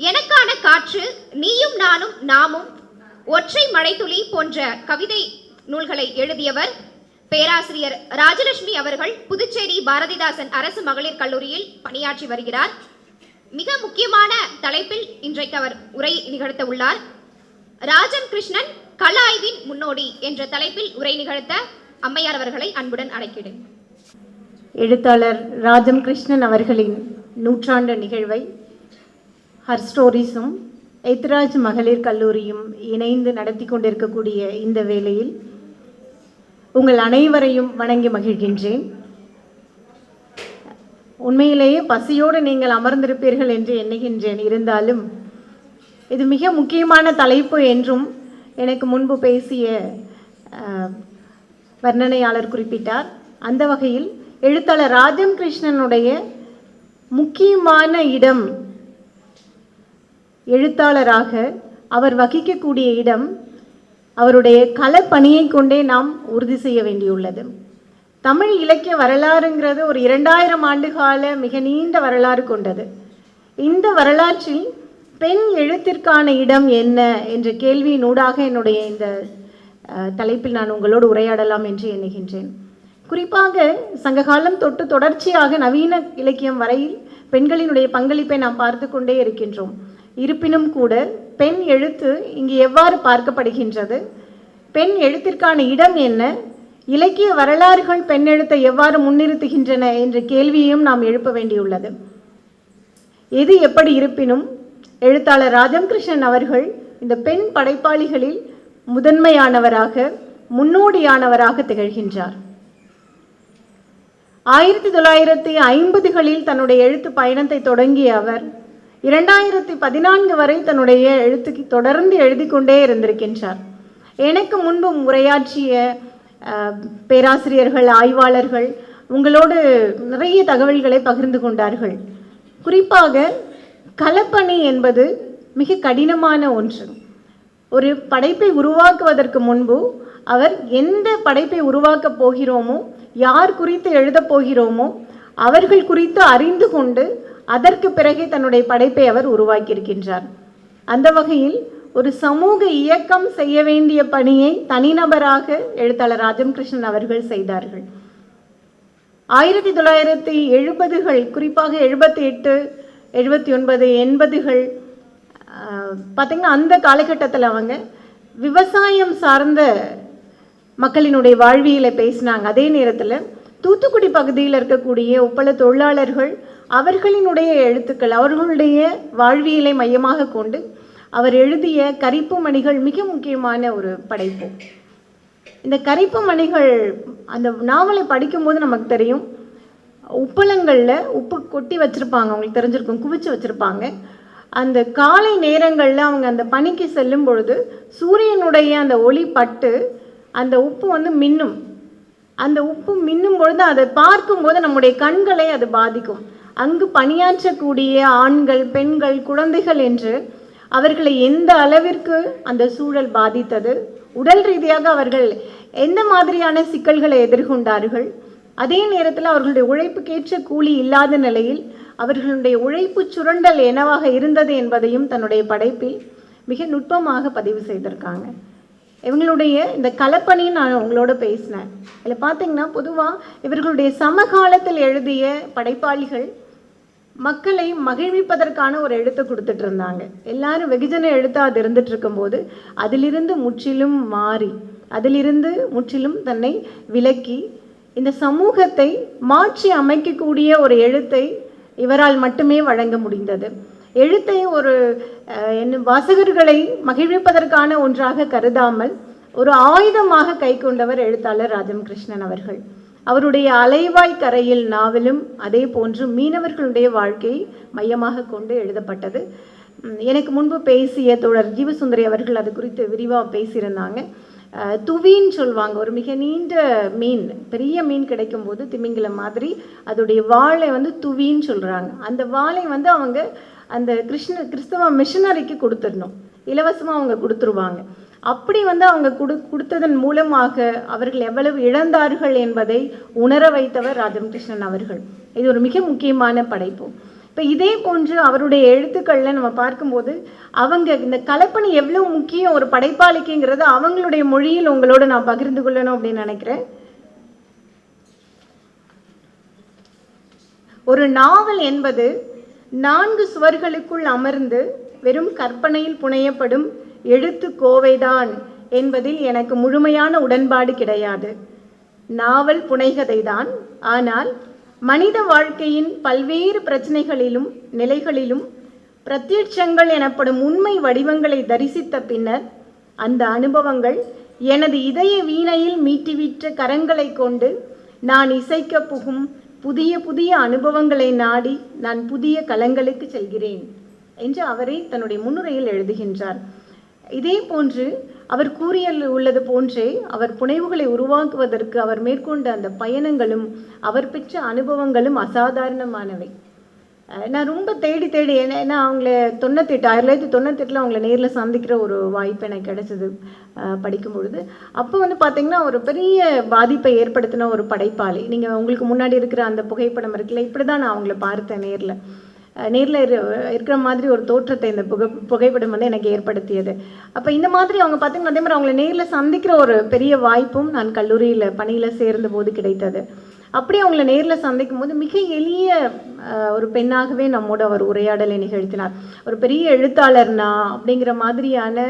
எனக்கான காற்று நீயும் நானும் நாமும் ஒற்றை மழைத்துளி போன்ற கவிதை நூல்களை எழுதியவர் பேராசிரியர் ராஜலட்சுமி அவர்கள் புதுச்சேரி பாரதிதாசன் அரசு மகளிர் கல்லூரியில் பணியாற்றி வருகிறார். மிக முக்கியமான தலைப்பில் இன்றைக்கு அவர் உரை நிகழ்த்த உள்ளார். ராஜம் கிருஷ்ணன் கலாய்வின் ஆய்வின் முன்னோடி என்ற தலைப்பில் உரை நிகழ்த்த அம்மையார் அவர்களை அன்புடன் அழைக்கிறேன். எழுத்தாளர் ராஜம் கிருஷ்ணன் அவர்களின் நூற்றாண்டு நிகழ்வை ஹர் ஸ்டோரிஸும் எத்ராஜ் மகளிர் கல்லூரியும் இணைந்து நடத்தி கொண்டிருக்கக்கூடிய இந்த வேளையில் உங்கள் அனைவரையும் வணங்கி மகிழ்கின்றேன். உண்மையிலேயே பசியோடு நீங்கள் அமர்ந்திருப்பீர்கள் என்று எண்ணுகின்றேன். இருந்தாலும் இது மிக முக்கியமான தலைப்பு என்றும் எனக்கு முன்பு பேசிய வர்ணனையாளர் குறிப்பிட்டார். அந்த வகையில் எழுத்தாளர் ராஜம் கிருஷ்ணனுடைய முக்கியமான இடம் எழுத்தாளராக அவர் வகிக்கக்கூடிய இடம் அவருடைய கலைப்பணியை கொண்டே நாம் உறுதி செய்ய வேண்டியுள்ளது. தமிழ் இலக்கிய வரலாறுங்கிறது ஒரு இரண்டாயிரம் ஆண்டு கால மிக நீண்ட வரலாறு கொண்டது. இந்த வரலாற்றில் பெண் எழுத்திற்கான இடம் என்ன என்ற கேள்வியினூடாக என்னுடைய இந்த தலைப்பில் நான் உங்களோடு உரையாடலாம் என்று எண்ணுகின்றேன். குறிப்பாக சங்ககாலம் தொட்டு தொடர்ச்சியாக நவீன இலக்கியம் வரையில் பெண்களினுடைய பங்களிப்பை நாம் பார்த்து கொண்டே இருக்கின்றோம். இருப்பினும் கூட பெண் எழுத்து இங்கு எவ்வாறு பார்க்கப்படுகின்றது? பெண் எழுத்திற்கான இடம் என்ன? இலக்கிய வரலாறுகள் பெண் எழுத்தை எவ்வாறு முன்னிறுத்துகின்றன என்ற கேள்வியையும் நாம் எழுப்ப வேண்டியுள்ளது. எது எப்படி இருப்பினும் எழுத்தாளர் ராஜம் கிருஷ்ணன் அவர்கள் இந்த பெண் படைப்பாளிகளில் முதன்மையானவராக முன்னோடியானவராக திகழ்கின்றார். ஆயிரத்தி தொள்ளாயிரத்தி ஐம்பதுகளில் தன்னுடைய எழுத்து பயணத்தை தொடங்கிய அவர் இரண்டாயிரத்தி பதினான்கு வரை தன்னுடைய எழுத்துக்கு தொடர்ந்து எழுதி கொண்டே இருந்திருக்கின்றார். எனக்கு முன்பு உரையாற்றிய பேராசிரியர்கள் ஆய்வாளர்கள் உங்களோடு நிறைய தகவல்களை பகிர்ந்து கொண்டார்கள். குறிப்பாக களப்பணி என்பது மிக கடினமான ஒன்று. ஒரு படைப்பை உருவாக்குவதற்கு முன்பு அவர் எந்த படைப்பை உருவாக்கப் போகிறோமோ யார் குறித்து எழுதப் போகிறோமோ அவர்கள் குறித்து அறிந்து கொண்டு அதற்கு பிறகே தன்னுடைய படைப்பை அவர் உருவாக்கியிருக்கின்றார். அந்த வகையில் ஒரு சமூக இயக்கம் செய்ய வேண்டிய பணியை தனிநபராக எழுத்தாளர் ராஜம் கிருஷ்ணன் அவர்கள் செய்தார்கள். ஆயிரத்தி தொள்ளாயிரத்தி எழுபதுகள் குறிப்பாக எழுபத்தி எட்டு எழுபத்தி ஒன்பது எண்பதுகள் பார்த்திங்கன்னா அந்த காலகட்டத்தில் அவங்க விவசாயம் சார்ந்த மக்களினுடைய வாழ்வியலை பேசினாங்க. அதே நேரத்தில் தூத்துக்குடி பகுதியில் இருக்கக்கூடிய உப்பள தொழிலாளர்கள் அவர்களினுடைய எழுத்துக்கள் அவர்களுடைய வாழ்வியலை மையமாக கொண்டு அவர் எழுதிய கரிப்பு மணிகள் மிக முக்கியமான ஒரு படைப்பு. இந்த கரிப்பு மணிகள் அந்த நாவலை படிக்கும்போது நமக்கு தெரியும். உப்பளங்களில் உப்பு கொட்டி வச்சுருப்பாங்க அவங்களுக்கு தெரிஞ்சிருக்கும் குவிச்சு வச்சுருப்பாங்க. அந்த காலை நேரங்களில் அவங்க அந்த பனிக்கு செல்லும் பொழுது சூரியனுடைய அந்த ஒளி பட்டு அந்த உப்பு வந்து மின்னும். அந்த உப்பு மின்னும் பொழுது அதை பார்க்கும்போது நம்முடைய கண்களை அது பாதிக்கும். அங்கு பணியாற்றக்கூடிய ஆண்கள் பெண்கள் குழந்தைகள் என்று அவர்களை எந்த அளவிற்கு அந்த சூழல் பாதித்தது உடல் ரீதியாக அவர்கள் எந்த மாதிரியான சிக்கல்களை எதிர்கொண்டார்கள் அதே நேரத்தில் அவர்களுடைய உழைப்புக்கேற்ற கூலி இல்லாத நிலையில் அவர்களுடைய உழைப்பு சுரண்டல் என்னவாக இருந்தது என்பதையும் தன்னுடைய படைப்பில் மிக நுட்பமாக பதிவு செய்திருக்காங்க. இவங்களுடைய இந்த கலப்பணியும் நான் உங்களோட பேசினேன். இதில் பார்த்தீங்கன்னா பொதுவாக இவர்களுடைய சமகாலத்தில் எழுதிய படைப்பாளிகள் மக்களை மகிழ்விப்பதற்கான ஒரு எழுத்தை கொடுத்துட்டு இருந்தாங்க. எல்லாரும் வெகுஜன எழுத்தா அது இருந்துட்டு இருக்கும்போது அதிலிருந்து முற்றிலும் மாறி அதிலிருந்து முற்றிலும் தன்னை விலக்கி இந்த சமூகத்தை மாற்றி அமைக்கக்கூடிய ஒரு எழுத்தை இவரால் மட்டுமே வழங்க முடிந்தது. எழுத்தை ஒரு அஹ், என்ன வாசகர்களை மகிழ்விப்பதற்கான ஒன்றாக கருதாமல் ஒரு ஆயுதமாக கை கொண்டவர் எழுத்தாளர் ராஜம் கிருஷ்ணன் அவர்கள். அவருடைய அலைவாய் கரையில் நாவலும் அதே போன்று மீனவர்களுடைய வாழ்க்கையை மையமாக கொண்டு எழுதப்பட்டது. எனக்கு முன்பு பேசிய தோழர் ஜீவசுந்தரி அவர்கள் அது குறித்து விரிவாக பேசியிருந்தாங்க. துவின்னு சொல்லுவாங்க ஒரு மிக நீண்ட மீன் பெரிய மீன் கிடைக்கும் போது திமிங்கிலம் மாதிரி அதோடைய வாளை வந்து துவின்னு சொல்கிறாங்க அந்த வாளை வந்து அவங்க அந்த கிருஷ்ண கிறிஸ்தவ மிஷனரிக்கு கொடுத்துடணும். இலவசமாக அவங்க கொடுத்துருவாங்க. அப்படி வந்து அவங்க கொடு கொடுத்ததன் மூலமாக அவர்கள் எவ்வளவு இழந்தார்கள் என்பதை உணர வைத்தவர் ராஜம் கிருஷ்ணன் அவர்கள். இது ஒரு மிக முக்கியமான படைப்பு. இப்போ இதே போன்று அவருடைய எழுத்துக்களில் நம்ம பார்க்கும்போது அவங்க இந்த கலப்பணி எவ்வளோ முக்கியம் ஒரு படைப்பாளிக்குங்கிறத அவங்களுடைய மொழியில் உங்களோட நான் பகிர்ந்து கொள்ளணும் அப்படின்னு நினைக்கிறேன். ஒரு நாவல் என்பது நான்கு சுவர்களுக்குள் அமர்ந்து வெறும் கற்பனையில் புனையப்படும் எழுத்து கோவைதான் என்பதில் எனக்கு முழுமையான உடன்பாடு கிடையாது. நாவல் புனைகதைதான். ஆனால் மனித வாழ்க்கையின் பல்வேறு பிரச்சனைகளிலும் நிலைகளிலும் பிரத்யட்சங்கள் எனப்படும் உண்மை வடிவங்களை தரிசித்த பின்னர் அந்த அனுபவங்கள் எனது இதய வீணையில் மீட்டிவிட்ட கரங்களை கொண்டு நான் இசைக்க புகும் புதிய புதிய அனுபவங்களை நாடி நான் புதிய களங்களுக்கு செல்கிறேன் என்று அவரே தன்னுடைய முன்னுரையில் எழுதுகின்றார். இதே போன்று அவர் கூறியல் உள்ளது போன்றே அவர் புனைவுகளை உருவாக்குவதற்கு அவர் மேற்கொண்ட அந்த பயணங்களும் அவர் பெற்ற அனுபவங்களும் அசாதாரணமானவை. நான் ரொம்ப தேடி தேடி ஏன்னா ஏன்னா அவங்கள தொண்ணூத்தெட்டு ஆயிரத்தி தொள்ளாயிரத்தி தொண்ணூத்தெட்டில் அவங்கள நேரில் சந்திக்கிற ஒரு வாய்ப்பு எனக்கு கிடைச்சது படிக்கும் பொழுது அப்போ வந்து பார்த்தீங்கன்னா ஒரு பெரிய பாதிப்பை ஏற்படுத்தின ஒரு படைப்பாளி. நீங்கள் உங்களுக்கு முன்னாடி இருக்கிற அந்த புகைப்படம் இருக்குல்ல இப்படி தான் நான் அவங்கள பார்த்தேன் நேரில். நேரில் இருக்கிற மாதிரி ஒரு தோற்றத்தை இந்த புகை புகைப்படம் வந்து எனக்கு ஏற்படுத்தியது. அப்போ இந்த மாதிரி அவங்க பார்த்தீங்கன்னா அதே மாதிரி அவங்கள நேரில் சந்திக்கிற ஒரு பெரிய வாய்ப்பும் நான் கல்லூரியில் பணியில் சேர்ந்த போது கிடைத்தது. அப்படி அவங்கள நேரில் சந்திக்கும் போது மிக எளிய ஒரு பெண்ணாகவே நம்மோட அவர் உரையாடலை நிகழ்த்தினார். ஒரு பெரிய எழுத்தாளர்னா அப்படிங்கிற மாதிரியான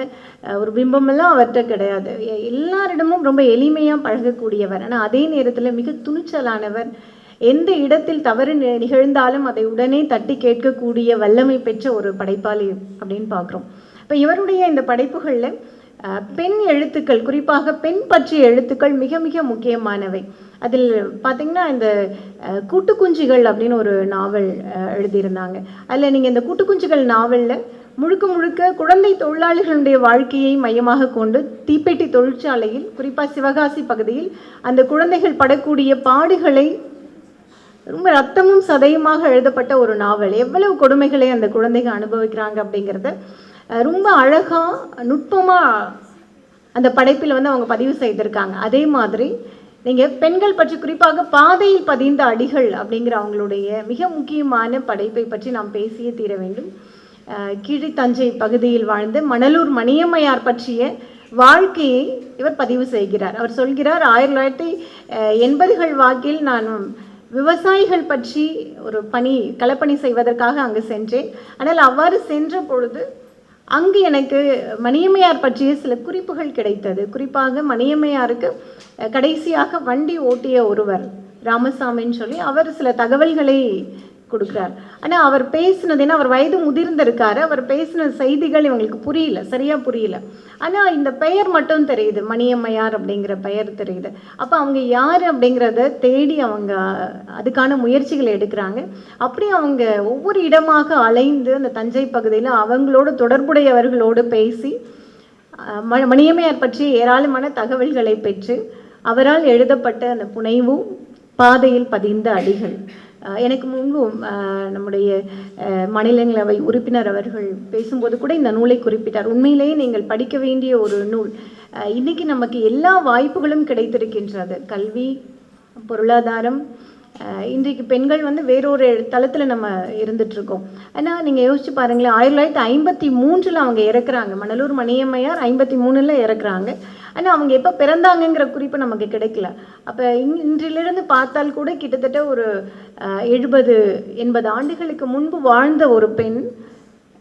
ஒரு பிம்பமெல்லாம் அவர்கிட்ட கிடையாது. எல்லாரிடமும் ரொம்ப எளிமையாக பழகக்கூடியவர். ஆனால் அதே நேரத்தில் மிக துணிச்சலானவர் எந்த இடத்தில் தவறு நிகழ்ந்தாலும் அதை உடனே தட்டி கேட்கக்கூடிய வல்லமை பெற்ற ஒரு படைப்பாளி அப்படின்னு பார்க்குறோம். இப்போ இவருடைய இந்த படைப்புகளில் பெண் எழுத்துக்கள் குறிப்பாக பெண் பற்றிய எழுத்துக்கள் மிக மிக முக்கியமானவை. அதில் பார்த்தீங்கன்னா இந்த கூட்டுக்குஞ்சிகள் அப்படின்னு ஒரு நாவல் எழுதியிருந்தாங்க. அதில் நீங்கள் இந்த கூட்டுக்குஞ்சிகள் நாவலில் முழுக்க முழுக்க குழந்தை தொழிலாளிகளுடைய வாழ்க்கையை மையமாக கொண்டு தீப்பெட்டி தொழிற்சாலையில் குறிப்பாக சிவகாசி பகுதியில் அந்த குழந்தைகள் படக்கூடிய பாடுகளை ரொம்ப ரத்தமும் சதையுமாக எழுதப்பட்ட ஒரு நாவல். எவ்வளவு கொடுமைகளை அந்த குழந்தைங்க அனுபவிக்கிறாங்க அப்படிங்கிறத ரொம்ப அழகாக நுட்பமாக அந்த படைப்பில் வந்து அவங்க பதிவு செய்திருக்காங்க. அதே மாதிரி நீங்கள் பெண்கள் பற்றி குறிப்பாக பாதையில் பதிந்த அடிகள் அப்படிங்கிற அவங்களுடைய மிக முக்கியமான படைப்பை பற்றி நாம் பேசியே தீர வேண்டும். அஹ், தஞ்சை பகுதியில் வாழ்ந்த மணலூர் மணியம்மையார் பற்றிய வாழ்க்கையை இவர் பதிவு செய்கிறார். அவர் சொல்கிறார் ஆயிரத்தி தொள்ளாயிரத்தி எண்பதுகள் வாக்கில் நான் விவசாயிகள் பற்றி ஒரு பணி களப்பணி செய்வதற்காக அங்கு சென்றேன். ஆனால் அவ்வாறு சென்ற பொழுது அங்கு எனக்கு மணியம்மையார் பற்றிய சில குறிப்புகள் கிடைத்தது. குறிப்பாக மணியம்மையாருக்கு கடைசியாக வண்டி ஓட்டிய ஒருவர் ராமசாமின்னு சொல்லி அவர் சில தகவல்களை கொடுக்குறார். ஆனால் அவர் பேசினது ஏன்னா அவர் வயது முதிர்ந்திருக்காரு. அவர் பேசின செய்திகள் இவங்களுக்கு புரியல சரியாக புரியல. ஆனால் இந்த பெயர் மட்டும் தெரியுது மணியம்மையார் அப்படிங்கிற பெயர் தெரியுது. அப்போ அவங்க யார் அப்படிங்கிறத தேடி அவங்க அதுக்கான முயற்சிகளை எடுக்கிறாங்க. அப்படி அவங்க ஒவ்வொரு இடமாக அலைந்து அந்த தஞ்சை பகுதியில் அவங்களோட தொடர்புடையவர்களோடு பேசி அஹ், ம- மணியம்மையார் பற்றி ஏராளமான தகவல்களை பெற்று அவரால் எழுதப்பட்ட அந்த புனைவு பாதையில் பதிந்த அடிகள். எனக்கு முன்பும் நம்முடைய மாநிலங்களவை உறுப்பினர் அவர்கள் பேசும்போது கூட இந்த நூலை குறிப்பிட்டார். உண்மையிலேயே நீங்கள் படிக்க வேண்டிய ஒரு நூல். அஹ், இன்னைக்கு நமக்கு எல்லா வாய்ப்புகளும் கிடைத்திருக்கின்றது. கல்வி பொருளாதாரம் இன்றைக்கு பெண்கள் வந்து வேறொரு தளத்தில் நம்ம இருந்துட்டு இருக்கோம் ஆனால் நீங்கள் யோசிச்சு பாருங்களேன் ஆயிரத்தி தொள்ளாயிரத்தி ஐம்பத்தி மூன்றில் அவங்க இறக்குறாங்க. மணலூர் மணியம்மையார் ஐம்பத்தி மூணில் இறக்குறாங்க. ஆனால் அவங்க எப்போ பிறந்தாங்கங்கிற குறிப்பு நமக்கு கிடைக்கல. அப்போ இங் இன்றிலிருந்து பார்த்தால் கூட கிட்டத்தட்ட ஒரு எழுபது எண்பது ஆண்டுகளுக்கு முன்பு வாழ்ந்த ஒரு பெண்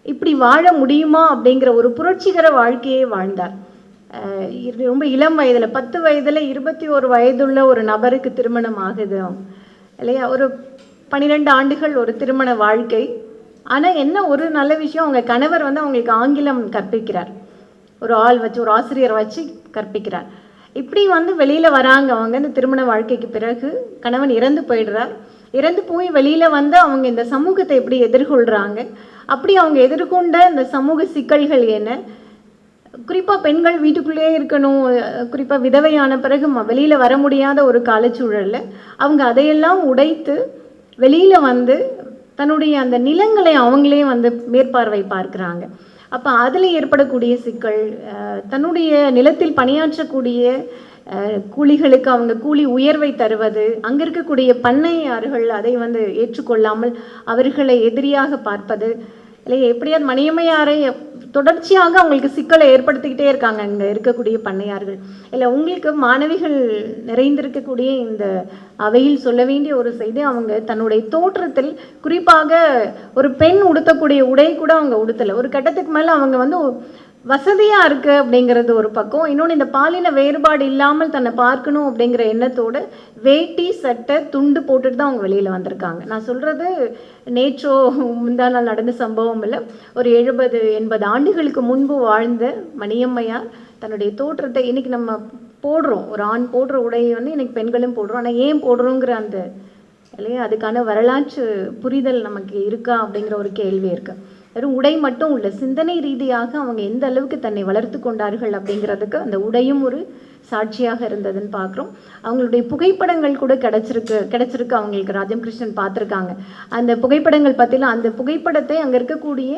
இப்படி வாழ முடியுமா அப்படிங்கிற ஒரு புரட்சிகர வாழ்க்கையை வாழ்ந்தார் ரொம்ப இளம் வயதில் பத்து வயதில் இருபத்தி ஒரு வயதுள்ள ஒரு நபருக்கு திருமணம் ஆகுது. இல்லையா? ஒரு பன்னிரெண்டு ஆண்டுகள் ஒரு திருமண வாழ்க்கை. ஆனால் என்ன ஒரு நல்ல விஷயம் அவங்க கணவர் வந்து அவங்களுக்கு ஆங்கிலம் கற்பிக்கிறார். ஒரு ஆள் வச்சு ஒரு ஆசிரியர் வச்சு கற்பிக்கிறார். இப்படி வந்து வெளியில் வராங்க. அவங்க இந்த திருமண வாழ்க்கைக்கு பிறகு கணவன் இறந்து போயிடுறார். இறந்து போய் வெளியில் வந்து அவங்க இந்த சமூகத்தை எப்படி எதிர்கொள்கிறாங்க அப்படி அவங்க எதிர்கொண்ட இந்த சமூக சிக்கல்கள் என்ன? குறிப்பாக பெண்கள் வீட்டுக்குள்ளேயே இருக்கணும். குறிப்பாக விதவையான பிறகு ம- வெளியில் வர முடியாத ஒரு காலச்சூழலில் அவங்க அதையெல்லாம் உடைத்து வெளியில் வந்து தன்னுடைய அந்த நிலங்களை அவங்களே வந்து மேற்பார்வை பார்க்குறாங்க. அப்போ அதில் ஏற்படக்கூடிய சிக்கல் அஹ், தன்னுடைய நிலத்தில் பணியாற்றக்கூடிய அஹ், கூலிகளுக்கு அவங்க கூலி உயர்வை தருவது அங்கே இருக்கக்கூடிய பண்ணையார்கள் அதை வந்து ஏற்றுக்கொள்ளாமல் அவர்களை எதிரியாக பார்ப்பது இல்லை எப்படியாவது மணியம்மையாரை தொடர்ச்சியாக அவங்களுக்கு சிக்கலை ஏற்படுத்திக்கிட்டே இருக்காங்க இங்கே இருக்கக்கூடிய பண்ணையார்கள். இல்லை உங்களுக்கு மாணவிகள் நிறைந்திருக்கக்கூடிய இந்த அவையில் சொல்ல வேண்டிய ஒரு செய்தி அவங்க தன்னுடைய தோற்றத்தில் குறிப்பாக ஒரு பெண் உடுத்தக்கூடிய உடை கூட அவங்க உடுத்தலை. ஒரு கட்டத்துக்கு மேலே அவங்க வந்து வசதியாக இருக்குது அப்படிங்கிறது ஒரு பக்கம். இன்னொன்று இந்த பாலின வேறுபாடு இல்லாமல் தன்னை பார்க்கணும் அப்படிங்கிற எண்ணத்தோட வேட்டி சட்டை துண்டு போட்டுட்டு தான் அவங்க வெளியில் வந்திருக்காங்க. நான் சொல்கிறது நேற்றோ முந்தா நாள் நடந்த சம்பவம் இல்லை. ஒரு எழுபது எண்பது ஆண்டுகளுக்கு முன்பு வாழ்ந்த மணியம்மையார் தன்னுடைய தோற்றத்தை இன்றைக்கி நம்ம போடுறோம். ஒரு ஆண் போடுற உடையை வந்து இன்றைக்கி பெண்களும் போடுறோம். ஆனால் ஏன் போடுறோங்கிற அந்த இல்லையா அதுக்கான வரலாற்று புரிதல் நமக்கு இருக்கா அப்படிங்கிற ஒரு கேள்வி இருக்குது வெறும் உடை மட்டும் இல்லை சிந்தனை ரீதியாக அவங்க எந்த அளவுக்கு தன்னை வளர்த்து கொண்டார்கள் அப்படிங்கிறதுக்கு அந்த உடையும் ஒரு சாட்சியாக இருந்ததுன்னு பார்க்குறோம் அவங்களுடைய புகைப்படங்கள் கூட கிடச்சிருக்கு கிடச்சிருக்கு. அவங்களுக்கு ராஜம் கிருஷ்ணன் பார்த்துருக்காங்க அந்த புகைப்படங்கள் பற்றிலாம் அந்த புகைப்படத்தை அங்கே இருக்கக்கூடிய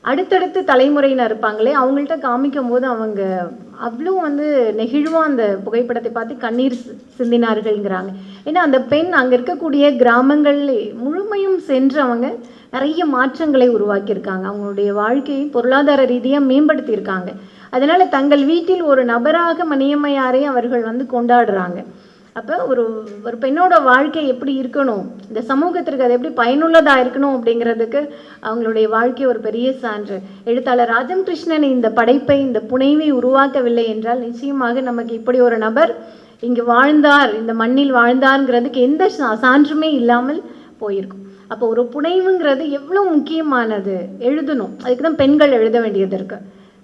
அடுத்தடுத்து தலைமுறையினர் இருப்பாங்களே அவங்கள்ட்ட காமிக்கும் போது அவங்க அவ்வளோ வந்து நெகிழ்வாக அந்த புகைப்படத்தை பார்த்து கண்ணீர் சி- சிந்தினார்கள்ங்கிறாங்க. ஏன்னா அந்த பெண் அங்கே இருக்கக்கூடிய கிராமங்களில் முழுமையும் சென்று அவங்க நிறைய மாற்றங்களை உருவாக்கியிருக்காங்க. அவங்களுடைய வாழ்க்கையை பொருளாதார ரீதியாக மேம்படுத்தியிருக்காங்க. அதனால் தங்கள் வீட்டில் ஒரு நபராக மணியம்மையாரை அவர்கள் வந்து கொண்டாடுறாங்க. அப்போ ஒரு ஒரு பெண்ணோட வாழ்க்கை எப்படி இருக்கணும்? இந்த சமூகத்திற்கு அது எப்படி பயனுள்ளதாக இருக்கணும் அப்படிங்கிறதுக்கு அவங்களுடைய வாழ்க்கை ஒரு பெரிய சான்று. எழுத்தாளர் ராஜம் கிருஷ்ணன் இந்த படைப்பை இந்த புனைவை உருவாக்கவில்லை என்றால் நிச்சயமாக நமக்கு இப்படி ஒரு நபர் இங்கு வாழ்ந்தார் இந்த மண்ணில் வாழ்ந்தார்ங்கிறதுக்கு எந்த சா- சான்றுமே இல்லாமல் போயிருக்கும். அப்போ ஒரு புனைவுங்கிறது எவ்வளோ முக்கியமானது? எழுதணும். அதுக்கு தான் பெண்கள் எழுத வேண்டியது இருக்கு.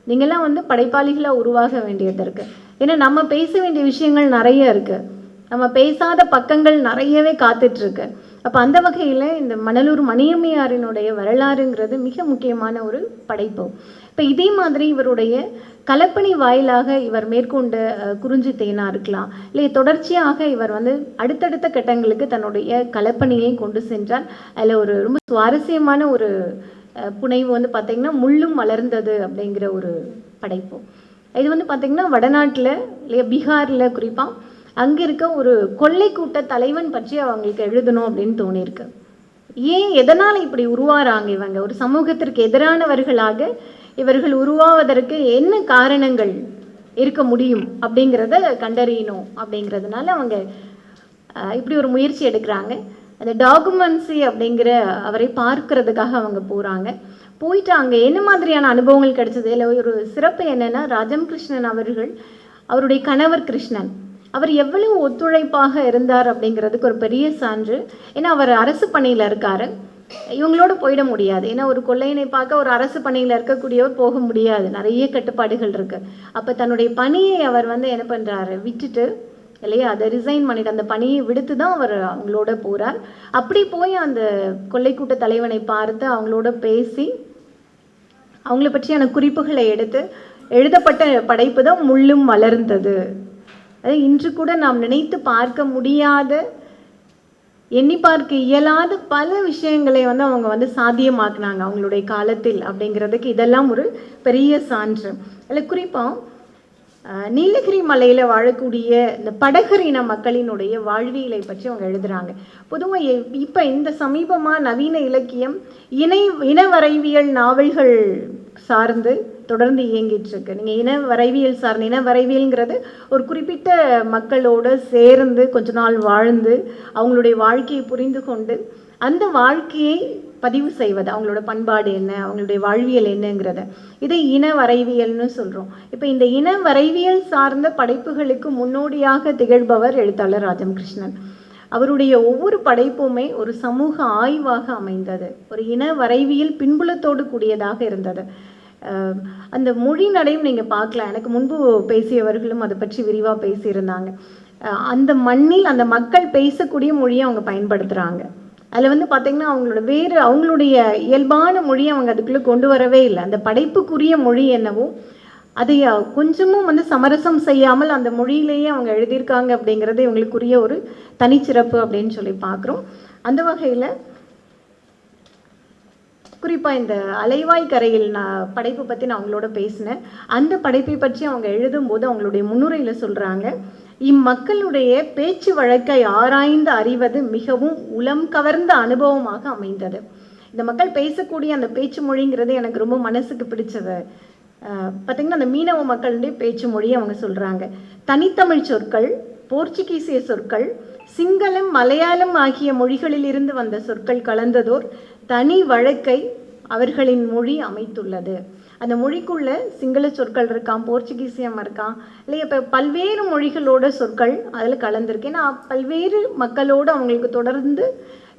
நீங்கள்லாம் வந்து படைப்பாளிகளாக உருவாக வேண்டியது இருக்கு. ஏன்னா நம்ம பேச வேண்டிய விஷயங்கள் நிறைய இருக்கு. நம்ம பேசாத பக்கங்கள் நிறையவே காத்துட்டு இருக்கு. அப்போ அந்த வகையில் இந்த மணலூர் மணியம்மையாரினுடைய வரலாறுங்கிறது மிக முக்கியமான ஒரு படைப்பு. இப்போ இதே மாதிரி இவருடைய கலப்பணி வாயிலாக இவர் மேற்கொண்ட குறிஞ்சி தேனாக இருக்கலாம். இல்லை தொடர்ச்சியாக இவர் வந்து அடுத்தடுத்த கட்டங்களுக்கு தன்னுடைய கலப்பணியை கொண்டு சென்றார். அதில் ஒரு ரொம்ப சுவாரஸ்யமான ஒரு புனைவு வந்து பார்த்தீங்கன்னா முள்ளும் மலர்ந்தது அப்படிங்கிற ஒரு படைப்பு. இது வந்து பார்த்தீங்கன்னா வடநாட்டில் இல்லையா பீகாரில் குறிப்பாக அங்கே இருக்க ஒரு கொள்ளை கூட்ட தலைவன் பற்றி அவங்களுக்கு எழுதணும் அப்படின்னு தோணியிருக்கு. ஏன் எதனால் இப்படி உருவாகிறாங்க இவங்க? ஒரு சமூகத்திற்கு எதிரானவர்களாக இவர்கள் உருவாவதற்கு என்ன காரணங்கள் இருக்க முடியும் அப்படிங்கிறத கண்டறியணும் அப்படிங்கிறதுனால அவங்க இப்படி ஒரு முயற்சி எடுக்கிறாங்க. அந்த டாக்குமெண்ட்ஸி அப்படிங்கிற அவரை பார்க்கறதுக்காக அவங்க போகிறாங்க போயிட்டு அங்கே என்ன மாதிரியான அனுபவங்கள் கிடைச்சது? இல்லை ஒரு சிறப்பு என்னென்னா ராஜம் கிருஷ்ணன் அவர்கள் அவருடைய கணவர் கிருஷ்ணன். அவர் எவ்வளவு ஒத்துழைப்பாக இருந்தார் அப்படிங்கிறதுக்கு ஒரு பெரிய சான்று. ஏன்னா அவர் அரசு பணியில் இருக்காரு. இவங்களோட போயிட முடியாது. ஏன்னா ஒரு கொள்ளையனை பார்க்க ஒரு அரசு பணியில் இருக்கக்கூடியவர் போக முடியாது. நிறைய கட்டுப்பாடுகள் இருக்கு. அப்போ தன்னுடைய பணியை அவர் வந்து என்ன பண்ணுறாரு விட்டுட்டு இல்லையா? அதை ரிசைன் பண்ணிட்டு அந்த பணியை விடுத்து தான் அவர் அவங்களோட போகிறார் அப்படி போய் அந்த கொள்ளைக்கூட்ட தலைவனை பார்த்து அவங்களோட பேசி அவங்கள பற்றியான குறிப்புகளை எடுத்து எழுதப்பட்ட படைப்பு தான் முள்ளும் மலர்ந்தது அது இன்று கூட நாம் நினைத்து பார்க்க முடியாத எண்ணி பார்க்க இயலாத பல விஷயங்களை வந்து அவங்க வந்து சாத்தியமாக்குனாங்க அவங்களுடைய காலத்தில் அப்படிங்கிறதுக்கு இதெல்லாம் ஒரு பெரிய சான்று. அதில் குறிப்பாக நீலகிரி மலையில் வாழக்கூடிய இந்த படகர் இன மக்களினுடைய வாழ்வியலை பற்றி அவங்க எழுதுகிறாங்க பொதுவாக இப்போ இந்த சமீபமாக நவீன இலக்கியம் இணை இனவரைவியல் நாவல்கள் சார்ந்து தொடர்ந்து இயங்கிட்டு இருக்கு நீங்கள் இன வரைவியல் சார்ந்த இன வரைவியல்ங்கிறது ஒரு குறிப்பிட்ட மக்களோட சேர்ந்து கொஞ்ச நாள் வாழ்ந்து அவங்களுடைய வாழ்க்கையை புரிந்து கொண்டு அந்த வாழ்க்கையை பதிவு செய்வது அவங்களோட பண்பாடு என்ன அவங்களுடைய வாழ்வியல் என்னங்கிறத. இதை இன வரைவியல்னு சொல்கிறோம் இப்போ இந்த இன வரைவியல் சார்ந்த படைப்புகளுக்கு முன்னோடியாக திகழ்பவர் எழுத்தாளர் ராஜம் கிருஷ்ணன் அவருடைய ஒவ்வொரு படைப்புமே ஒரு சமூக ஆய்வாக அமைந்தது. ஒரு இன வரைவியல் பின்புலத்தோடு கூடியதாக இருந்தது. அந்த மொழி நடையும் நீங்கள் பார்க்கலாம். எனக்கு முன்பு பேசியவர்களும் அதை பற்றி விரிவாக பேசியிருந்தாங்க. அந்த மண்ணில் அந்த மக்கள் பேசக்கூடிய மொழியை அவங்க பயன்படுத்துகிறாங்க அதில் வந்து பார்த்தீங்கன்னா அவங்களோட வேறு அவங்களுடைய இயல்பான மொழியை அவங்க அதுக்குள்ளே கொண்டு வரவே இல்லை. அந்த படைப்புக்குரிய மொழி என்னவோ அதை கொஞ்சமும் வந்து சமரசம் செய்யாமல் அந்த மொழியிலேயே அவங்க எழுதியிருக்காங்க அப்படிங்கிறது இவங்களுக்குரிய ஒரு தனிச்சிறப்பு அப்படின்னு சொல்லி பார்க்குறோம். அந்த வகையில் குறிப்பாக இந்த அலைவாய் கரையில் நான் படைப்பு பற்றி நான் அவங்களோட பேசினேன். அந்த படைப்பை பற்றி அவங்க எழுதும்போது அவங்களுடைய முன்னுரையில் சொல்கிறாங்க இம்மக்களுடைய பேச்சு வழக்கை ஆராய்ந்து அறிவது மிகவும் உளம் கவர்ந்த அனுபவமாக அமைந்தது. இந்த மக்கள் பேசக்கூடிய அந்த பேச்சு மொழிங்கிறது எனக்கு ரொம்ப மனசுக்கு பிடிச்சது. பார்த்தீங்கன்னா அந்த மீனவ மக்களுடைய பேச்சு மொழியை அவங்க சொல்கிறாங்க தனித்தமிழ் சொற்கள் போர்ச்சுகீசிய சொற்கள் சிங்களம் மலையாளம் ஆகிய மொழிகளில் இருந்து வந்த சொற்கள் கலந்ததோர் தனி வழக்கை அவர்களின் மொழி அமைத்துள்ளது. அந்த மொழிக்குள்ள சிங்கள சொற்கள் இருக்கான் போர்ச்சுகீசியம் இருக்கான் இல்லை இப்போ பல்வேறு மொழிகளோட சொற்கள் அதில் கலந்துருக்கு. ஏன்னா பல்வேறு மக்களோடு அவங்களுக்கு தொடர்ந்து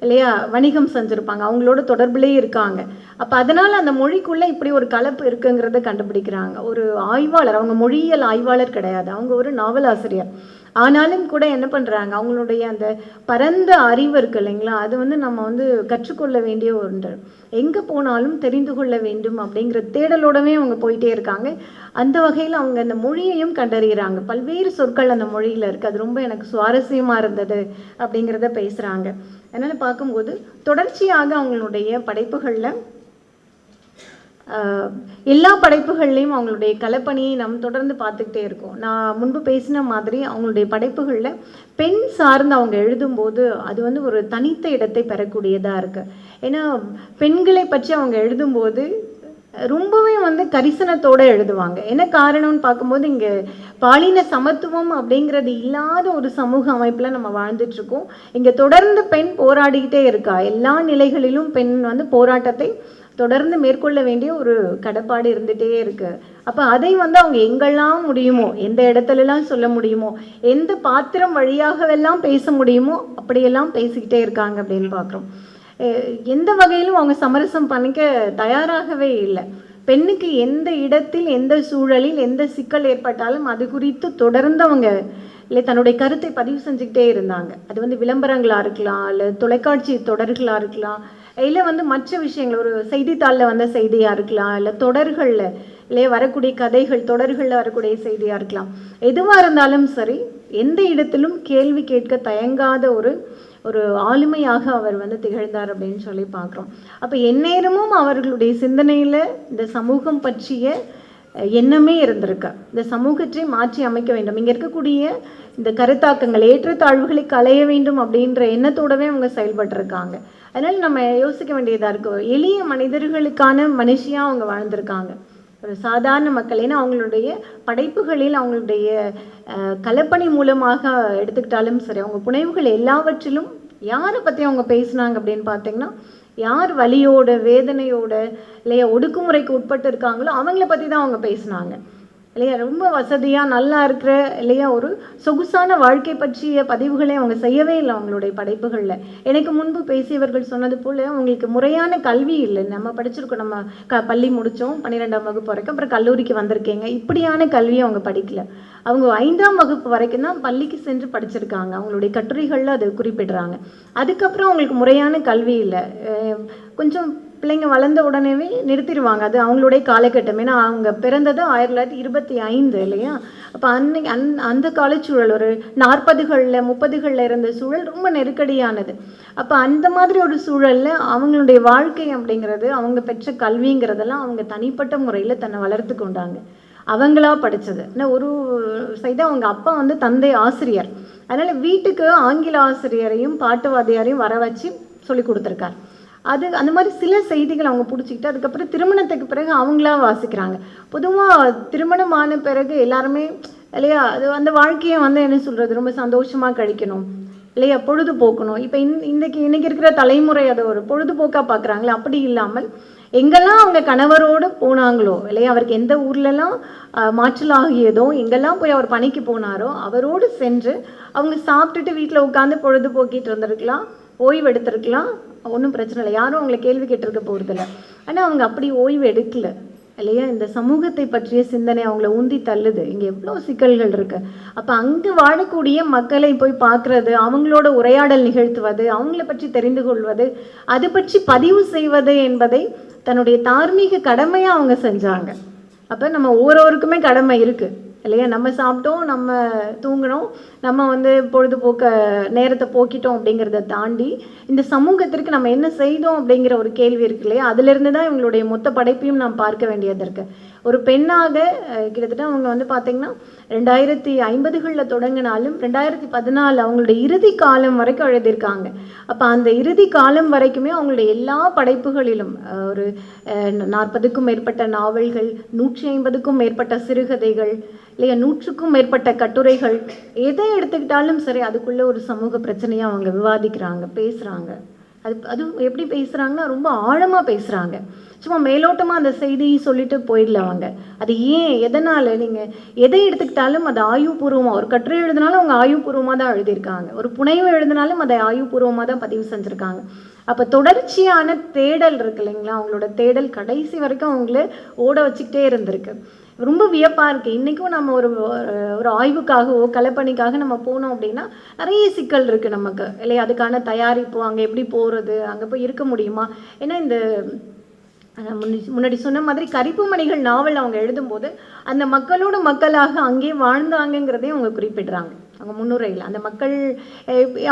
இல்லையா வணிகம் செஞ்சுருப்பாங்க. அவங்களோட தொடர்புலேயே இருக்காங்க. அப்போ அதனால் அந்த மொழிக்குள்ளே இப்படி ஒரு கலப்பு இருக்குங்கிறத கண்டுபிடிக்கிறாங்க. ஒரு ஆய்வாளர் அவங்க மொழியியல் ஆய்வாளர் கிடையாது. அவங்க ஒரு நாவல் ஆசிரியர் ஆனாலும் கூட என்ன பண்ணுறாங்க அவங்களுடைய அந்த பரந்த அறிவு இருக்கு இல்லைங்களா? அது வந்து நம்ம வந்து கற்றுக்கொள்ள வேண்டிய ஒன்று. எங்கே போனாலும் தெரிந்து கொள்ள வேண்டும் அப்படிங்கிற தேடலோடவே அவங்க போயிட்டே இருக்காங்க. அந்த வகையில் அவங்க அந்த மொழியையும் கண்டறிகிறாங்க பல்வேறு சொற்கள் அந்த மொழியில் இருக்குது அது ரொம்ப எனக்கு சுவாரஸ்யமாக இருந்தது அப்படிங்கிறத பேசுகிறாங்க அதனால் பார்க்கும்போது தொடர்ச்சியாக அவங்களுடைய படைப்புகளில் எல்லா படைப்புகள்லேயும் அவங்களுடைய கலைப்பணியை நம்ம தொடர்ந்து பார்த்துக்கிட்டே இருக்கோம். நான் முன்பு பேசின மாதிரி அவங்களுடைய படைப்புகளில் பெண் சார்ந்து அவங்க எழுதும்போது அது வந்து ஒரு தனித்த இடத்தை பெறக்கூடியதாக இருக்குது ஏன்னா பெண்களை பற்றி அவங்க எழுதும்போது ரொம்பவே வந்து கரிசனத்தோடு எழுதுவாங்க. என்ன காரணம்னு பார்க்கும்போது இங்கே பாலின சமத்துவம் அப்படிங்கிறது இல்லாத ஒரு சமூக அமைப்பில் நம்ம வாழ்ந்துட்டுருக்கோம். இங்கே தொடர்ந்து பெண் போராடிக்கிட்டே இருக்கா. எல்லா நிலைகளிலும் பெண் வந்து போராட்டத்தை தொடர்ந்து மேற்கொள்ள வேண்டிய ஒரு கடப்பாடு இருந்துகிட்டே இருக்கு. அப்போ அதை வந்து அவங்க எங்கெல்லாம் முடியுமோ எந்த இடத்துலலாம் சொல்ல முடியுமோ எந்த பாத்திரம் வழியாகவெல்லாம் பேச முடியுமோ அப்படியெல்லாம் பேசிக்கிட்டே இருக்காங்க அப்படின்னு பார்க்குறோம் எந்த வகையிலும் அவங்க சமரசம் பண்ணிக்க தயாராகவே இல்லை. பெண்ணுக்கு எந்த இடத்தில் எந்த சூழலில் எந்த சிக்கல் ஏற்பட்டாலும் அது குறித்து தொடர்ந்து அவங்க இல்லை தன்னுடைய கருத்தை பதிவு செஞ்சுக்கிட்டே இருந்தாங்க. அது வந்து விளம்பரங்களாக இருக்கலாம் இல்லை தொலைக்காட்சி தொடர்களாக இருக்கலாம் இல்லை வந்து மற்ற விஷயங்கள் ஒரு செய்தித்தாளில் வந்த செய்தியாக இருக்கலாம் இல்லை தொடர்களில் இல்லையே வரக்கூடிய கதைகள் தொடர்களில் வரக்கூடிய செய்தியாக இருக்கலாம். எதுவாக இருந்தாலும் சரி எந்த இடத்திலும் கேள்வி கேட்க தயங்காத ஒரு ஒரு ஆளுமையாக அவர் வந்து திகழ்ந்தார் அப்படின்னு சொல்லி பார்க்குறோம். அப்போ எந்நேரமும் அவர்களுடைய சிந்தனையில் இந்த சமூகம் பற்றிய எண்ணமே இருந்திருக்கு இந்த சமூகத்தை மாற்றி அமைக்க வேண்டும். இங்கே இருக்கக்கூடிய இந்த கருத்தாக்கங்கள் ஏற்றத்தாழ்வுகளை களைய வேண்டும் அப்படின்ற எண்ணத்தோடவே அவங்க செயல்பட்டிருக்காங்க. அதனால் நம்ம யோசிக்க வேண்டியதாக இருக்கும் எளிய மனிதர்களுக்கான மனுஷியாக அவங்க வாழ்ந்திருக்காங்க. ஒரு சாதாரண மக்கள் ஏன்னா அவங்களுடைய படைப்புகளில் அவங்களுடைய கலப்பணி மூலமாக எடுத்துக்கிட்டாலும் சரி அவங்க புனைவுகள் எல்லாவற்றிலும் யாரை பற்றி அவங்க பேசுனாங்க அப்படின்னு பார்த்தீங்கன்னா யார் வலியோட வேதனையோட இல்லையா ஒடுக்குமுறைக்கு உட்பட்டு இருக்காங்களோ அவங்கள பற்றி தான் அவங்க பேசுனாங்க. இல்லையா? ரொம்ப வசதியாக நல்லா இருக்கிற இல்லையா? ஒரு சொகுசான வாழ்க்கை பற்றிய பதிவுகளை அவங்க செய்யவே இல்லை அவங்களுடைய படைப்புகளில். எனக்கு முன்பு பேசியவர்கள் சொன்னது போல் அவங்களுக்கு முறையான கல்வி இல்லை. நம்ம படிச்சிருக்கோம் நம்ம க பள்ளி முடித்தோம் பன்னிரெண்டாம் வகுப்பு வரைக்கும் அப்புறம் கல்லூரிக்கு வந்திருக்கீங்க. இப்படியான கல்வியை அவங்க படிக்கல. அவங்க ஐந்தாம் வகுப்பு வரைக்கும் தான் பள்ளிக்கு சென்று படிச்சிருக்காங்க. அவங்களுடைய கட்டுரைகளில் அது குறிப்பிடுறாங்க. அதுக்கப்புறம் அவங்களுக்கு முறையான கல்வி இல்லை. கொஞ்சம் பிள்ளைங்க வளர்ந்த உடனேவே நிறுத்திடுவாங்க. அது அவங்களுடைய காலகட்டம். ஏன்னா அவங்க பிறந்தது ஆயிரத்தி தொள்ளாயிரத்தி இருபத்தி ஐந்து இல்லையா? அப்போ அன்னைக்கு அந் அந்த காலச்சூழல் ஒரு நாற்பதுகளில் முப்பதுகளில் இருந்த சூழல் ரொம்ப நெருக்கடியானது. அப்போ அந்த மாதிரி ஒரு சூழலில் அவங்களுடைய வாழ்க்கை அப்படிங்கிறது அவங்க பெற்ற கல்விங்கிறதெல்லாம் அவங்க தனிப்பட்ட முறையில் தன்னை வளர்த்து கொண்டாங்க. அவங்களா படித்தது ஆனால் ஒரு சைடு அவங்க அப்பா வந்து தந்தை ஆசிரியர். அதனால் வீட்டுக்கு ஆங்கில ஆசிரியரையும் பாட்டு வாத்தியாரையும் வர வச்சு சொல்லி கொடுத்துருக்கார். அது அந்த மாதிரி சில செய்திகள் அவங்க பிடிச்சிக்கிட்டு அதுக்கப்புறம் திருமணத்துக்கு பிறகு அவங்களா வாசிக்கிறாங்க. பொதுவாக திருமணமான பிறகு எல்லாருமே இல்லையா அது அந்த வாழ்க்கையை வந்து என்ன சொல்கிறது ரொம்ப சந்தோஷமாக கழிக்கணும் இல்லையா பொழுதுபோக்கணும். இப்போ இன் இன்றைக்கி இன்றைக்கி இருக்கிற தலைமுறை அதை ஒரு பொழுதுபோக்காக பார்க்குறாங்களே அப்படி இல்லாமல் எங்கெல்லாம் அவங்க கணவரோடு போனாங்களோ இல்லையா அவருக்கு எந்த ஊர்லலாம் மாற்றலாகியதோ மாற்றல் ஆகியதோ எங்கெல்லாம் போய் அவர் பணிக்கு போனாரோ அவரோடு சென்று அவங்க சாப்பிட்டுட்டு வீட்டில் உட்காந்து பொழுதுபோக்கிட்டு இருந்திருக்கலாம். ஓய்வு எடுத்திருக்கலாம் ஒன்றும் பிரச்சனை இல்லை. யாரும் அவங்களை கேள்வி கேட்டிருக்க போகிறதில்ல ஆனால் அவங்க அப்படி ஓய்வு எடுக்கல. இல்லையா? இந்த சமூகத்தை பற்றிய சிந்தனை அவங்கள உந்தி தள்ளுது. இங்கே எவ்வளோ சிக்கல்கள் இருக்கு. அப்போ அங்கே வாழக்கூடிய மக்களை போய் பார்க்குறது அவங்களோட உரையாடல் நிகழ்த்துவது அவங்கள பற்றி தெரிந்து கொள்வது அது பற்றி பதிவு செய்வது என்பதை தன்னுடைய தார்மீக கடமையாக அவங்க செஞ்சாங்க. அப்போ நம்ம ஒவ்வொருவருக்குமே கடமை இருக்குது இல்லையா? நம்ம சாப்பிட்டோம் நம்ம தூங்கினோம் நம்ம வந்து பொழுதுபோக்க நேரத்தை போக்கிட்டோம் அப்படிங்கிறத தாண்டி இந்த சமூகத்திற்கு நம்ம என்ன செய்தோம் அப்படிங்கிற ஒரு கேள்வி இருக்கு இல்லையா? அதுலேருந்து தான் இவங்களுடைய மொத்த படைப்பையும் நாம் பார்க்க வேண்டியது இருக்கு. ஒரு பெண்ணாக கிட்டத்தட்ட அவங்க வந்து பார்த்திங்கன்னா ரெண்டாயிரத்தி ஐம்பதுகளில் தொடங்கினாலும் ரெண்டாயிரத்தி பதினாலு அவங்களுடைய இறுதி காலம் வரைக்கும் எழுதியிருக்காங்க. அப்போ அந்த இறுதி காலம் வரைக்குமே அவங்களுடைய எல்லா படைப்புகளிலும் ஒரு நாற்பதுக்கும் மேற்பட்ட நாவல்கள் நூற்றி ஐம்பதுக்கும் மேற்பட்ட சிறுகதைகள் இல்லையா நூற்றுக்கும் மேற்பட்ட கட்டுரைகள் எதை எடுத்துக்கிட்டாலும் சரி அதுக்குள்ளே ஒரு சமூக பிரச்சனையாக அவங்க விவாதிக்கிறாங்க பேசுகிறாங்க அது அதுவும் எப்படி பேசுகிறாங்கன்னா ரொம்ப ஆழமாக பேசுகிறாங்க சும்மா மேலோட்டமாக அந்த செய்தியை சொல்லிட்டு போயிடல அவங்க. அது ஏன் எதனால் நீங்கள் எதை எடுத்துக்கிட்டாலும் அது ஆயுபூர்வமாக ஒரு கட்டுரை எழுதினாலும் அவங்க ஆயுபூர்வமாக தான் எழுதியிருக்காங்க. ஒரு புனைவு எழுதினாலும் அதை ஆயுபூர்வமாக தான் பதிவு செஞ்சுருக்காங்க. அப்போ தொடர்ச்சியான தேடல் இருக்கு இல்லைங்களா அவங்களோட தேடல் கடைசி வரைக்கும் அவங்கள ஓட வச்சுக்கிட்டே இருந்திருக்கு. ரொம்ப வியப்பாக இருக்குது இன்றைக்கும் நம்ம ஒரு ஒரு ஆய்வுக்காகவோ கலைப்பணிக்காக நம்ம போனோம் அப்படின்னா நிறைய சிக்கல் இருக்குது நமக்கு. இல்லையா? அதுக்கான தயாரிப்பு அங்கே எப்படி போகிறது அங்கே போய் இருக்க முடியுமா? ஏன்னா இந்த முன்னாடி சொன்ன மாதிரி கரிப்பு மணிகள் நாவல் அவங்க எழுதும்போது அந்த மக்களோட மக்களாக அங்கே வாழ்ந்தாங்கங்கிறதையும் அவங்க குறிப்பிடுறாங்க. அவங்க முன்னுரையில். அந்த மக்கள்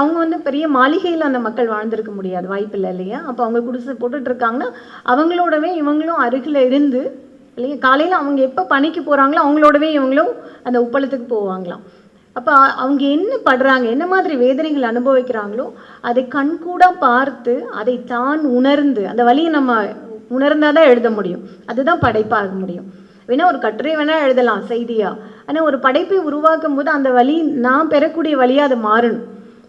அவங்க வந்து பெரிய மாளிகையில் அந்த மக்கள் வாழ்ந்திருக்க முடியாது. வாய்ப்பில்லை இல்லையா? அப்போ அவங்க குடிசை போட்டுட்ருக்காங்கன்னா அவங்களோடவே இவங்களும் அருகில் இருந்து இல்லையா? காலையில் அவங்க எப்போ பணிக்கு போகிறாங்களோ அவங்களோடவே இவங்களும் அந்த உப்பளத்துக்கு போவாங்களாம். அப்போ அவங்க என்ன படுறாங்க என்ன மாதிரி வேதனைகள் அனுபவிக்கிறாங்களோ அதை கண்கூடாக பார்த்து அதை தான் உணர்ந்து அந்த வழியை நம்ம உணர்ந்தாதான் தான் எழுத முடியும். அதுதான் படைப்பாக முடியும். வேணால் ஒரு கட்டுரை வேணால் எழுதலாம் செய்தியாக ஆனால் ஒரு படைப்பை உருவாக்கும் போது அந்த வழி நான் பெறக்கூடிய வழியாக அது மாறணும்.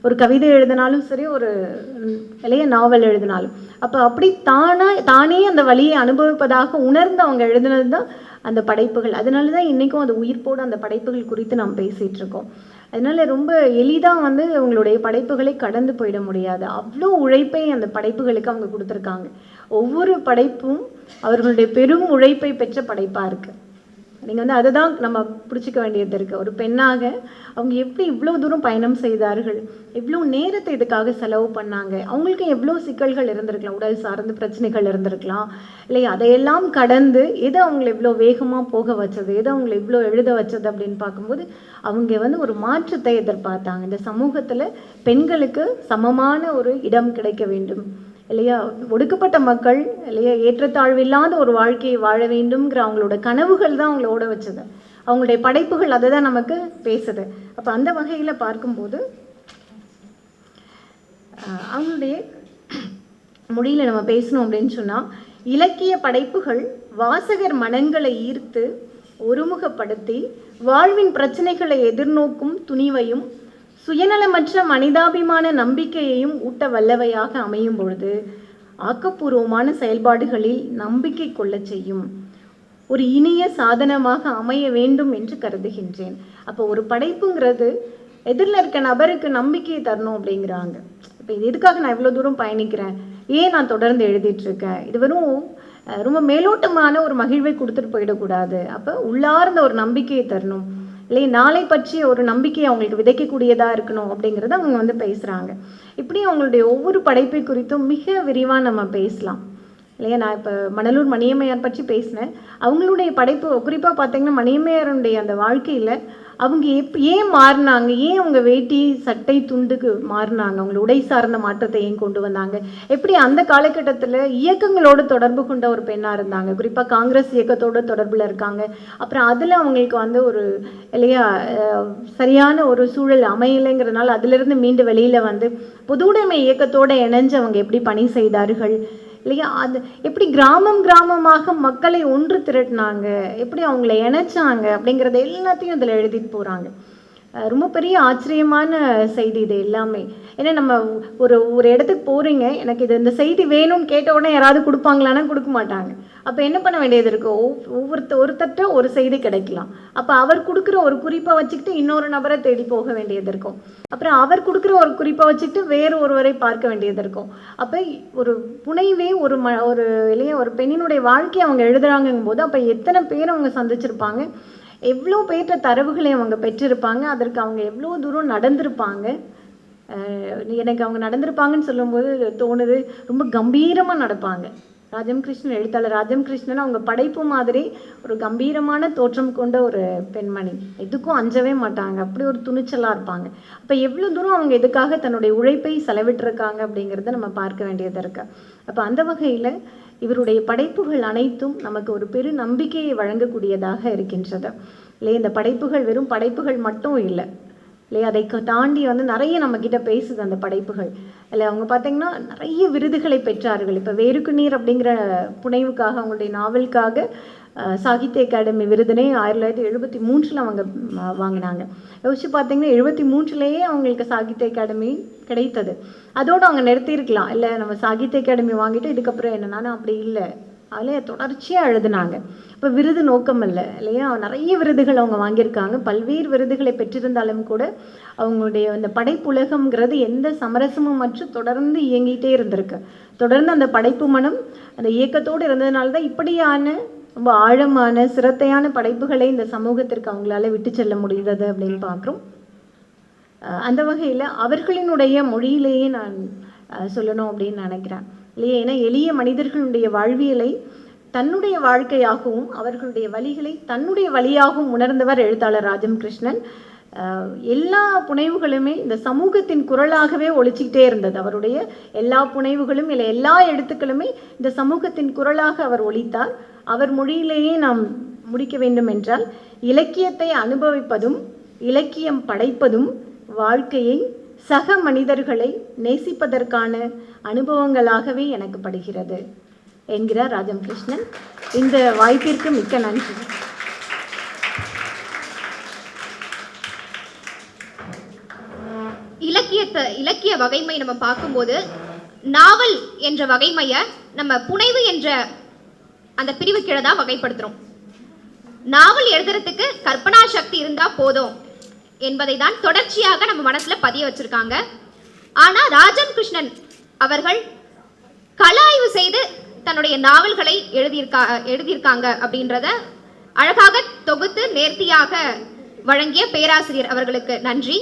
ஒரு கவிதை எழுதினாலும் சரி ஒரு இளைய நாவல் எழுதினாலும். அப்போ அப்படி தானாக தானே அந்த வழியை அனுபவிப்பதாக உணர்ந்து அவங்க எழுதினது தான் அந்த படைப்புகள். அதனால தான் இன்றைக்கும் அது உயிர்ப்போடு அந்த படைப்புகள் குறித்து நாம் பேசிகிட்டு இருக்கோம். அதனால ரொம்ப எளிதாக வந்து அவங்களுடைய படைப்புகளை கடந்து போயிட முடியாது. அவ்வளோ உழைப்பை அந்த படைப்புகளுக்கு அவங்க கொடுத்துருக்காங்க. ஒவ்வொரு படைப்பும் அவர்களுடைய பெரும் உழைப்பை பெற்ற படைப்பாக இருக்குது நீங்கள் வந்து அதை தான் நம்ம பிடிச்சிக்க வேண்டியது இருக்குது ஒரு பெண்ணாக அவங்க எப்படி இவ்வளோ தூரம் பயணம் செய்தார்கள்? எவ்வளோ நேரத்தை இதுக்காக செலவு பண்ணாங்க? அவங்களுக்கு எவ்வளோ சிக்கல்கள் இருந்திருக்கலாம்? உடல் சார்ந்த பிரச்சனைகள் இருந்திருக்கலாம். இல்லை அதையெல்லாம் கடந்து எது அவங்களை இவ்வளோ வேகமாக போக வச்சது? எது அவங்களை இவ்வளோ எழுத வச்சது அப்படின்னு பார்க்கும்போது அவங்க வந்து ஒரு மாற்றத்தை எதிர்பார்த்தாங்க. இந்த சமூகத்தில் பெண்களுக்கு சமமான ஒரு இடம் கிடைக்க வேண்டும். இல்லையா? ஒடுக்கப்பட்ட மக்கள் இல்லையா? ஏற்றத்தாழ்வு இல்லாத ஒரு வாழ்க்கையை வாழ வேண்டும்ங்கிற அவங்களோட கனவுகள் தான் அவங்கள ஓட வச்சது. அவங்களுடைய படைப்புகள் அதை தான் நமக்கு பேசுது. அப்போ அந்த வகையில் பார்க்கும்போது அவங்களுடைய மொழியில் நம்ம பேசணும் அப்படின்னு சொன்னால் இலக்கிய படைப்புகள் வாசகர் மனங்களை ஈர்த்து ஒருமுகப்படுத்தி வாழ்வின் பிரச்சனைகளை எதிர்நோக்கும் துணிவையும் சுயநலமற்ற மனிதாபிமான நம்பிக்கையையும் ஊட்ட வல்லவையாக அமையும் பொழுது ஆக்கப்பூர்வமான செயல்பாடுகளில் நம்பிக்கை கொள்ளச் செய்யும் ஒரு இனிய சாதனமாக அமைய வேண்டும் என்று கருதுகின்றேன். அப்போ ஒரு படைப்புங்கிறது எதிரில் இருக்க நபருக்கு நம்பிக்கையை தரணும் அப்படிங்கிறாங்க. இப்போ இது எதுக்காக நான் இவ்வளோ தூரம் பயணிக்கிறேன்? ஏன் நான் தொடர்ந்து எழுதிட்டுருக்கேன் இதுவரும் இது வெறும் ரொம்ப மேலோட்டமான ஒரு மகிழ்வை கொடுத்துட்டு போயிடக்கூடாது. அப்போ உள்ளார்ந்த ஒரு நம்பிக்கையை தரணும். இல்லை நாளை பற்றி ஒரு நம்பிக்கையை அவங்களுக்கு விதைக்கக்கூடியதாக இருக்கணும் அப்படிங்கிறத அவங்க வந்து பேசுகிறாங்க இப்படி அவங்களுடைய ஒவ்வொரு படைப்பை குறித்தும் மிக விரிவாக நம்ம பேசலாம். இல்லையா நான் இப்போ மணலூர் மணியம்மையார் பற்றி பேசினேன். அவங்களுடைய படைப்பு குறிப்பாக பார்த்தீங்கன்னா மணியம்மையாருடைய அந்த வாழ்க்கையில் அவங்க எப் ஏன் மாறினாங்க? ஏன் அவங்க வேட்டி சட்டை துண்டுக்கு மாறினாங்க? அவங்க உடை சார்ந்த மாற்றத்தை ஏன் கொண்டு வந்தாங்க? எப்படி அந்த காலகட்டத்தில் இயக்கங்களோடு தொடர்பு கொண்ட ஒரு பெண்ணாக இருந்தாங்க? குறிப்பாக காங்கிரஸ் இயக்கத்தோட தொடர்பில் இருக்காங்க. அப்புறம் அதில் அவங்களுக்கு வந்து ஒரு இல்லையா சரியான ஒரு சூழல் அமையலைங்கிறதுனால அதிலிருந்து மீண்டு வெளியில் வந்து பொதுவுடைமை இயக்கத்தோடு இணைஞ்சு அவங்க எப்படி பணி செய்தார்கள்? இல்லையா? அது எப்படி கிராமம் கிராமமாக மக்களை ஒன்று திரட்டினாங்க? எப்படி அவங்கள இணைச்சாங்க? அப்படிங்கிறத எல்லாத்தையும் இதில் எழுதிட்டு போகிறாங்க ரொம்ப பெரிய ஆச்சரியமான செய்தி இது எல்லாமே. ஏன்னா நம்ம ஒரு ஒரு இடத்துக்கு போகிறீங்க எனக்கு இது இந்த செய்தி வேணும்னு கேட்ட உடனே யாராவது கொடுப்பாங்களான்னா கொடுக்க மாட்டாங்க. அப்போ என்ன பண்ண வேண்டியது இருக்குது ஒவ்வொருத்த ஒருத்தட்ட ஒரு செய்தி கிடைக்கலாம். அப்போ அவர் கொடுக்குற ஒரு குறிப்பை வச்சுக்கிட்டு இன்னொரு நபரை தேடி போக வேண்டியது இருக்கும். அப்புறம் அவர் கொடுக்குற ஒரு குறிப்பை வச்சுக்கிட்டு வேறு ஒருவரை பார்க்க வேண்டியது இருக்கும். அப்போ ஒரு புனைவே ஒரு ம ஒரு இல்லையா ஒரு பெண்ணினுடைய வாழ்க்கையை அவங்க எழுதுகிறாங்கும் போது அப்போ எத்தனை பேர் அவங்க சந்திச்சிருப்பாங்க? எவ்வளோ பேற்ற தரவுகளை அவங்க பெற்றிருப்பாங்க? அதற்கு அவங்க எவ்வளோ தூரம் நடந்திருப்பாங்க? எனக்கு அவங்க நடந்திருப்பாங்கன்னு சொல்லும்போது தோணுது ரொம்ப கம்பீரமாக நடப்பாங்க. ராஜம் கிருஷ்ணன் எழுத்தாளர் ராஜம் கிருஷ்ணன் அவங்க படைப்பு மாதிரி ஒரு கம்பீரமான தோற்றம் கொண்ட ஒரு பெண்மணி. எதுக்கும் அஞ்சவே மாட்டாங்க. அப்படி ஒரு துணிச்சலாக இருப்பாங்க. அப்போ எவ்வளோ தூரம் அவங்க இதுக்காக தன்னுடைய உழைப்பை செலவிட்டிருக்காங்க அப்படிங்கிறத நம்ம பார்க்க வேண்டியது இருக்கு. அப்போ அந்த வகையில் இவருடைய படைப்புகள் அனைத்தும் நமக்கு ஒரு பெரு நம்பிக்கையை வழங்கக்கூடியதாக இருக்கின்றது. இல்லை இந்த படைப்புகள் வெறும் படைப்புகள் மட்டும் இல்லை. இல்லையா? அதை தாண்டி வந்து நிறைய நம்ம கிட்ட பேசுது அந்த படைப்புகள். இல்லை அவங்க பார்த்தீங்கன்னா நிறைய விருதுகளை பெற்றார்கள். இப்போ வேருக்கு நீர் அப்படிங்கிற புனைவுக்காக அவங்களுடைய நாவலுக்காக சாகித்ய அகாடமி விருதினை ஆயிரத்தி தொள்ளாயிரத்தி எழுபத்தி மூன்றில் அவங்க வாங்கினாங்க. யோசிச்சு பார்த்தீங்கன்னா எழுபத்தி மூன்றுலேயே அவங்களுக்கு சாகித்ய அகாடமி கிடைத்தது. அதோடு அவங்க நிறுத்தியிருக்கலாம். இல்லை நம்ம சாகித்ய அகாடமி வாங்கிட்டு இதுக்கப்புறம் என்னன்னா அப்படி இல்லை. அதில் தொடர்ச்சியாக எழுதுனாங்க. இப்போ விருது நோக்கம் இல்லை இல்லையா? நிறைய விருதுகள் அவங்க வாங்கியிருக்காங்க. பல்வேறு விருதுகளை பெற்றிருந்தாலும் கூட அவங்களுடைய அந்த படைப்புலகம்ங்கிறது எந்த சமரசமும் மற்றும் தொடர்ந்து இயங்கிட்டே இருந்திருக்கு. தொடர்ந்து அந்த படைப்பு மனம் அந்த இயக்கத்தோடு இருந்ததுனால தான் இப்படியான ரொம்ப ஆழமான சிரத்தையான படைப்புகளை இந்த சமூகத்திற்கு அவங்களால விட்டு செல்ல முடிகிறது அப்படின்னு பார்க்குறோம். அந்த வகையில் அவர்களினுடைய மொழியிலேயே நான் அஹ், சொல்லணும் அப்படின்னு நினைக்கிறேன். இல்லையா ஏன்னா எளிய மனிதர்களுடைய வாழ்வியலை தன்னுடைய வாழ்க்கையாகவும் அவர்களுடைய வழிகளை தன்னுடைய வழியாகவும் உணர்ந்தவர் எழுத்தாளர் ராஜம் கிருஷ்ணன் எல்லா புனைவுகளுமே இந்த சமூகத்தின் குரலாகவே ஒழிச்சிக்கிட்டே இருந்தது. அவருடைய எல்லா புனைவுகளும் இல்லை எல்லா எழுத்துக்களுமே இந்த சமூகத்தின் குரலாக அவர் ஒழித்தார் அவர் மொழியிலேயே நாம் முடிக்க வேண்டும் என்றால் இலக்கியத்தை அனுபவிப்பதும் இலக்கியம் படைப்பதும் வாழ்க்கையை சக மனிதர்களை நேசிப்பதற்கான அனுபவங்களாகவே எனக்கு படுகிறது. என்கிறார் ராஜம் கிருஷ்ணன் இந்த வாய்ப்பிற்கு மிக்க நன்றி. இலக்கியத்தை இலக்கிய வகைமை நம்ம பார்க்கும்போது நாவல் என்ற வகைமையை நம்ம புனைவு என்ற அந்த பிரிவு கீழே தான் வகைப்படுத்துறோம். நாவல் எழுதுறதுக்கு கற்பனா சக்தி இருந்தா போதும். என்பதை தான் தொடர்ச்சியாக நம்ம மனசுல பதிய வச்சிருக்காங்க. ஆனா ராஜன் கிருஷ்ணன் அவர்கள் கலாய்வு செய்து தன்னுடைய நாவல்களை எழுதியிருக்கா எழுதியிருக்காங்க அப்படின்றத அழகாக தொகுத்து நேர்த்தியாக வழங்கிய பேராசிரியர் அவர்களுக்கு நன்றி.